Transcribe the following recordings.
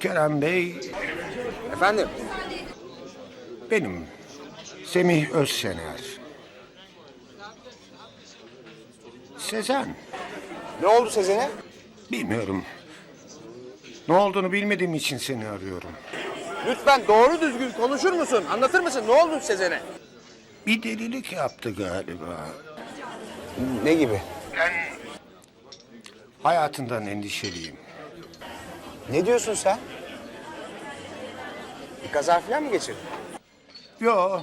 Kerem Bey, Efendim? Benim. Semih Özsener. Sezen, Ne oldu Sezen'e? bilmiyorum. Ne olduğunu bilmediğim için seni arıyorum. Lütfen doğru düzgün konuşur musun? Anlatır mısın? Ne oldu Sezen'e? Bir delilik yaptı galiba. Ne gibi? Hayatından endişeliyim. Ne diyorsun sen? Bir kaza falan mı geçirdin? Yo,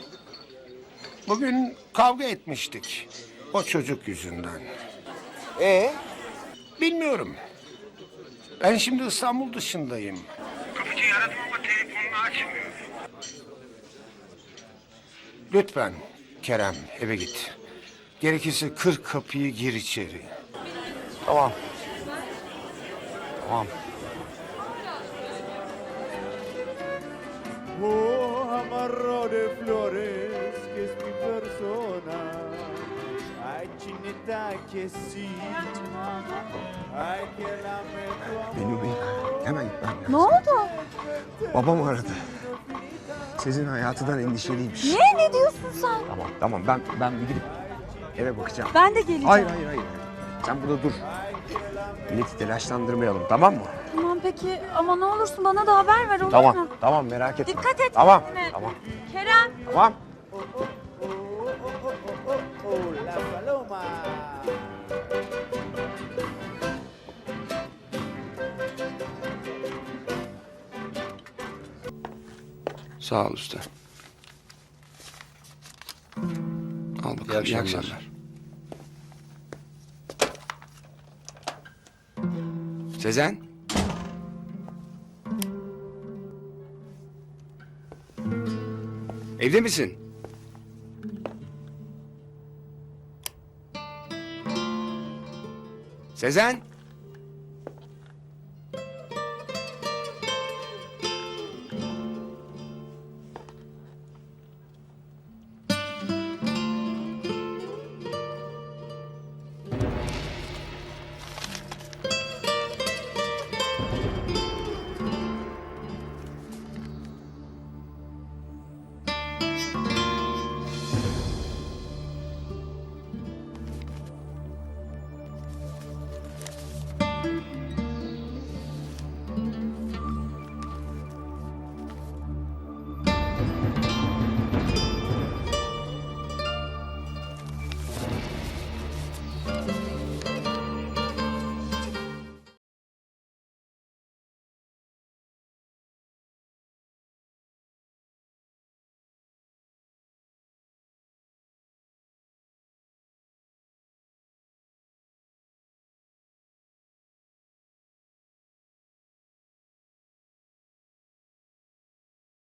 bugün kavga etmiştik. O çocuk yüzünden. Ee? Bilmiyorum. Ben şimdi İstanbul dışındayım. Kapıcıyı aradım ama telefonunu açmıyor. Lütfen Kerem eve git. Gerekirse kır kapıyı gir içeri. Tamam. Tamam. Oh, amarro de flores, que es mi persona. Ai, Chinita, que sim. Ai, que amor. Benim bir hemen gitmem lazım. Ne oldu? Babam aradı. Sizin hayatından endişeliymiş. Ne? Ne diyorsun sen? Tamam tamam ben ben bir gidip eve bakacağım. Ben de geleceğim. Hayır hayır hayır. Sen burada dur. Milleti telaşlandırmayalım tamam mı? Tamam peki ama ne olursun bana da haber ver olur Tamam mu? tamam merak etme. Dikkat et Tamam kendine. tamam Kerem. tamam. La paloma. Sağ ol usta. Al bakalım iyi akşamlar. Sezen? Evde misin? Sezen?